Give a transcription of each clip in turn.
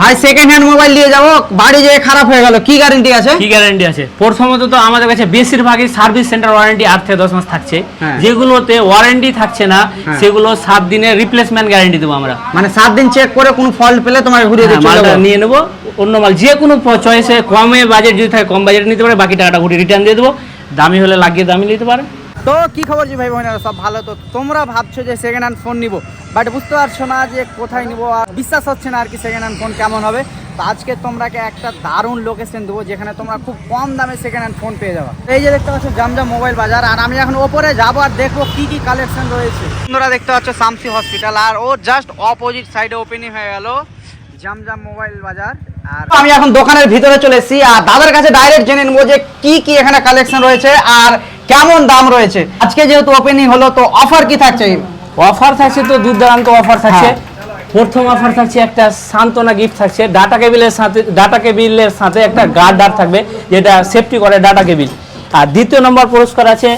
ভাই second hand mobile নিয়ে যাব। বাড়ি যেয়ে খারাপ হয়ে গেল। কি গ্যারেন্টি আছে? কি গ্যারান্টি আছে? প্রথমত তো আমাদের কাছে বেশিরভাগই সার্ভিস সেন্টার ওয়ারেন্টি আট থেকে দশ মাস থাকছে। হ্যাঁ। যেগুলোতে ওয়ারেন্টি থাকছে না হ্যাঁ। সেগুলো সাত দিনের রিপ্লেসমেন্ট গ্যারান্টি দেবো আমরা। মানে সাত দিন চেক করে কোনো ফল্ট পেলে তোমাকে ঘুরিয়ে হ্যাঁ, দিয়ে চলে মালটা নিয়ে নেব। অন্য মাল যে কোনো চয়েসে কমে বাজেট যদি থাকে কম বাজেট নিতে পারে বাকি টাকাটা ঘুরে রিটার্ন দিয়ে দেবো। দামি হলে লাগিয়ে দামি নিতে পারে। তো কি খবর জি ভাই বোনেরা? সব ভালো তো? তোমরা ভাবছ যে সেকেন্ড হ্যান্ড ফোন নিবো বাট বুঝতে পারছ না যে কোথায় নিবো আর বিশ্বাস হচ্ছে না আর কি সেকেন্ড হ্যান্ড ফোন কেমন হবে। তো আজকে তোমরাকে একটা দারুণ লোকেশন দেবো, যেখানে তোমরা খুব কম দামে সেকেন্ড হ্যান্ড ফোন পেয়ে যাবে। এই যে দেখতে পাচ্ছ জামজাম মোবাইল বাজার, আর আমি এখন ওপরে যাব আর দেখব কি কি কালেকশন রয়েছে। তোমরা দেখতে পাচ্ছ শামসি হসপিটাল আর ও জাস্ট অপোজিট সাইডে ওপেনিং হয়ে গেল জামজাম মোবাইল বাজার, আর আমি এখন দোকানের ভিতরে চলে এসেছি, আর দাদার কাছে ডাইরেক্ট জেনে নেব যে কি কি এখানে কালেকশন রয়েছে, আর কেমন দাম রয়েছে? আজকে যেহেতু ওপেনিং হলো তো অফার কি থাকছে? অফার থাকছে তো দুর্দান্ত অফার থাকছে। হ্যাঁ। প্রথম অফার থাকছে একটা সান্ত্বনা গিফট থাকছে। ডাটা কেবিলের সাথে ডাটা কেবিলের সাথে একটা গার্ডার থাকবে যেটা সেফটি করে ডাটা কেবিল আর দ্বিতীয় নম্বর পুরস্কার আছে।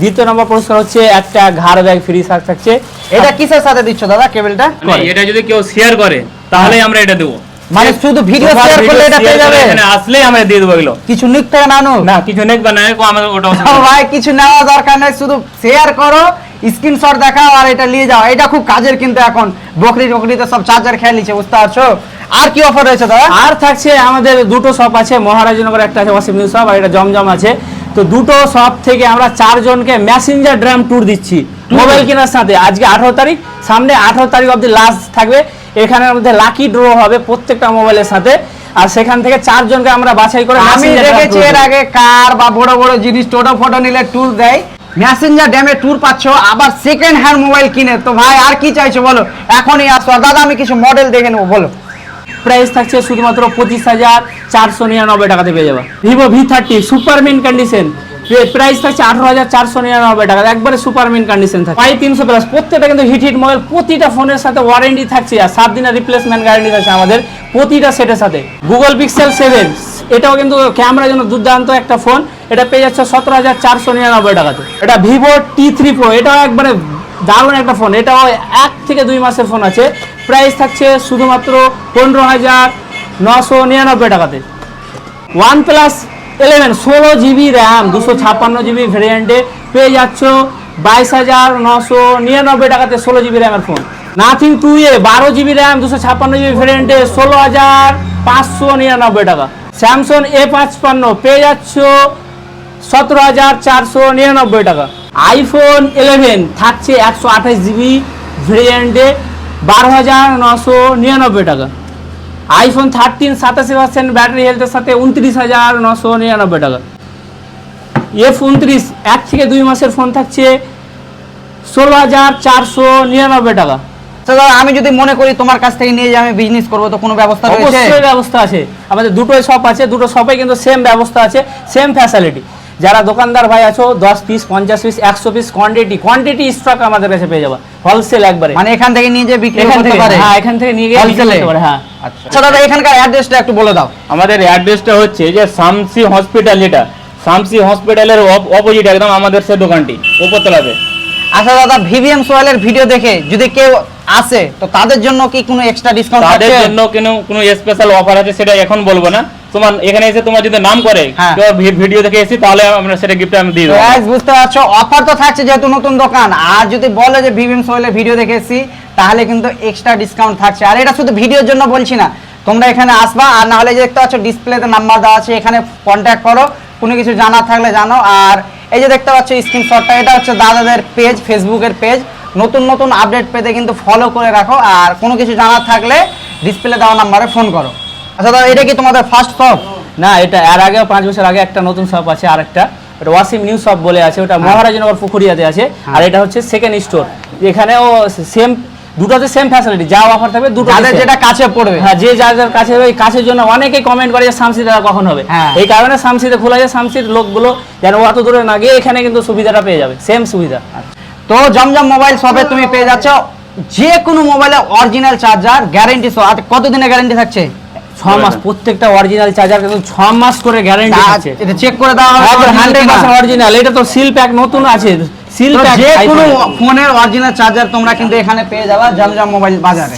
দ্বিতীয় নম্বর পুরস্কার হচ্ছে একটা ঘাড় ব্যাগ ফ্রি থাকছে। এটা কিসের সাথে দিচ্ছ দাদা কেবলটা মানে এটা যদি কেউ শেয়ার করে তাহলে আমরা এটা দেবো। মানে শুধু ভিডিও শেয়ার করলে এটা পেয়ে যাবে? এখানে আসলে আমরা দিয়ে দেবো এগুলো। কিছু নিক থেকে নানো। না কিছু নেক বা না আমাদের ওটা। ভাই কিছু নেওয়া দরকার নেই শুধু শেয়ার করো স্ক্রিনশট দেখাও আর এটা নিয়ে যাও। এটা খুব কাজের কিন্তু এখন। বকরি টকরিতে সব চার্জার খেয়ে নিচ্ছে বুঝতে পারছ? আর কি অফার রয়েছে দাদা আর থাকছে আমাদের দুটো শপ আছে মহারাজনগর একটা আছে ওয়াসিম শপ আর এটা জমজম আছে। তো দুটো শপ থেকে আমরা চারজনকে ম্যাসেঞ্জার ড্রাম ট্যুর দিচ্ছি। মোবাইল কেনার সাথে আজকে আঠারো তারিখ সামনে আঠারো তারিখ অবধি লাস্ট থাকবে। এখানের মধ্যে লাকি ড্র হবে প্রত্যেকটা মোবাইলের সাথে। আর সেখান থেকে চারজনকে আমরা বাছাই করে আমি দেখেছি এর আগে কার বা বড় বড় জিনিস টোটো ফটো নিলে ট্যুর দেয়। মেসেঞ্জার ড্যামে ট্যুর পাচ্ছ আবার সেকেন্ড হ্যান্ড মোবাইল কিনে। তো ভাই আর কি চাইছো বলো? এখনই আসো। দাদা আমি কিছু মডেল দেখে নেব বলো। প্রাইস থাকছে শুধুমাত্র পঁচিশ হাজার চারশো নিরানব্বই টাকাতে পেয়ে যাবে। ভিভো ভি থার্টি সুপারমিন কন্ডিশন প্রাইস থাকছে আঠারো হাজার চারশো নিরানব্বই টাকা। একবারে সুপারমিন কন্ডিশন থাকে। প্রায় তিনশো প্লাস প্রত্যেকটা কিন্তু হিট হিট মোবাইল প্রতিটা ফোনের সাথে ওয়ারেন্টি থাকছে। আর সাত দিনের রিপ্লেসমেন্ট গ্যারান্টি থাকছে আমাদের প্রতিটা সেটের সাথে। গুগল পিক্সেল সেভেন এটাও কিন্তু ক্যামেরার জন্য দুর্দান্ত একটা ফোন এটা পেয়ে যাচ্ছে সতেরো হাজার চারশো নিরানব্বই টাকাতে। এটা ভিভো টি থ্রি প্রো এটাও একবারে দারুণ একটা ফোন এটাও এক থেকে দুই মাসের ফোন আছে। প্রাইস থাকছে শুধুমাত্র পনেরো হাজার নশো নিরানব্বই টাকাতে। ওয়ান প্লাস ইলেভেন ষোলো জিবি র্যাম দুশো ছাপ্পান্ন জিবি ভ্যারিয়েন্টে পেয়ে যাচ্ছ বাইশ হাজার নশো নিরানব্বই টাকাতে ষোলো জিবি র্যামের ফোন নাথিং টু এ বারো জিবি র্যাম দুশো ছাপ্পান্ন জিবি ভ্যারিয়েন্টে ষোলো হাজার পাঁচশো নিরানব্বই টাকা। স্যামসং এ পাঁচপান্ন পেয়ে যাচ্ছ সতেরো হাজার চারশো নিরানব্বই টাকা। আইফোন ইলেভেন থাকছে একশো আঠাশ জিবি ভেরিয়েন্টে বারো হাজার নশো নিরানব্বই টাকা। আইফোন থার্টিন সাতাশি পার্সেন্ট ব্যাটারি হেলথের সাথে উনত্রিশ হাজার নশো নিরানব্বই টাকা। এফ উনত্রিশ এক থেকে দুই মাসের ফোন থাকছে ষোলো হাজার চারশো নিরানব্বই টাকা। তো দাদা আমি যদি মনে করি তোমার কাছ থেকে নিয়ে যে আমি বিজনেস করব তো কোনো ব্যবস্থা অবশ্যই ব্যবস্থা আছে। আমাদের দুটোই শপ আছে দুটো শপে কিন্তু সেম ব্যবস্থা আছে সেম ফ্যাসিলিটি যারা দোকানদার ভাই আছো দশ পিস পঞ্চাশ পিস একশো পিস কোয়ান্টিটি কোয়ান্টিটি স্টক আমাদের কাছে পেয়ে যাবে। হোলসেল একবারে। মানে এখান থেকে নিয়ে যে বিক্রি এখান করতে থেকে পারে? হ্যাঁ এখান থেকে নিয়ে গিয়ে বিক্রি করতে পারে হ্যাঁ। আচ্ছা দাদা এখানকার অ্যাড্রেসটা একটু বলে দাও। আমাদের অ্যাড্রেসটা হচ্ছে যে শামসি হসপিটাল যেটা। শামসি হসপিটালের অপোজিট একদম আমাদের সে দোকানটি উপরতলাতে। আচ্ছা দাদা ভিভিএম সোয়েলের ভিডিও দেখে যদি কেউ আসে তো তাদের জন্য কি কোনো এক্সট্রা ডিসকাউন্ট তাদের জন্য কোনো কোনো স্পেশাল অফার আছে সেটা এখন বলব না। তোমার এখানে এসে তোমার যদি নাম করে হ্যাঁ। ভিডিও দেখে এসে তাহলে আমরা সেটা গিফট আমি দিয়ে দেবো। Guys, বুঝতে পারছ? অফার তো থাকছে যেহেতু নতুন দোকান। আর যদি বলে যে ভিভিএম সোয়েলের ভিডিও দেখে এসেছি তাহলে কিন্তু এক্সট্রা ডিসকাউন্ট থাকছে। আর এটা শুধু ভিডিওর জন্য বলছি না তোমরা এখানে আসবা আর না হলে যে দেখতে পাচ্ছ ডিসপ্লেতে নাম্বার দেওয়া আছে এখানে কন্ট্যাক্ট করো। কোনো কিছু জানার থাকলে জানো। আর এই যে দেখতে পাচ্ছ স্ক্রিনশটটা এটা হচ্ছে দাদাদের পেজ ফেসবুকের পেজ নতুন নতুন আপডেট পেতে কিন্তু ফলো করে রাখো। আর কোনো কিছু জানার থাকলে ডিসপ্লে দেওয়া নাম্বারে ফোন করো। আচ্ছা দাদা এটা কি তোমাদের ফার্স্ট শপ না এটা এর আগে পাঁচ বছর আগে একটা নতুন শপ আছে আরেকটা। ওটা ওয়াসিম নিউ শপ বলে আছে ওটা মহারাজনগর পুকুরিয়াতে আছে আর এটা হচ্ছে সেকেন্ড স্টোর এখানেও সেম দুটোতে সেম ফ্যাসিলিটি যা অফার থাকবে দুটো যাদের যেটা কাছে পড়বে। হ্যাঁ যে যার কাছে ওই কাছের জন্য অনেকেই কমেন্ট করে যে শামসি দাদা কখন হবে। হ্যাঁ। এই কারণে শামসিতে খোলা যায় শামসির লোকগুলো যেন অত দূরে না গিয়ে এখানে কিন্তু সুবিধাটা পেয়ে যাবে সেম সুবিধা। তো জমজম মোবাইল শপে তুমি পেয়ে যাচ্ছ যে কোনো মোবাইলে অরিজিনাল চার্জার গ্যারেন্টি সহ আর কতদিনের গ্যারেন্টি থাকছে? ছ মাস প্রত্যেকটা অরিজিনাল চার্জার কিন্তু ছ মাস করে গ্যারেন্টি আছে। এটা চেক করে দেওয়া হবে অরিজিনাল এটা তো সিল প্যাক নতুন আছে। সিল প্যাক যে কোনো ফোনের অরিজিনাল চার্জার তোমরা কিন্তু এখানে পেয়ে যাবা জমজম মোবাইল বাজারে।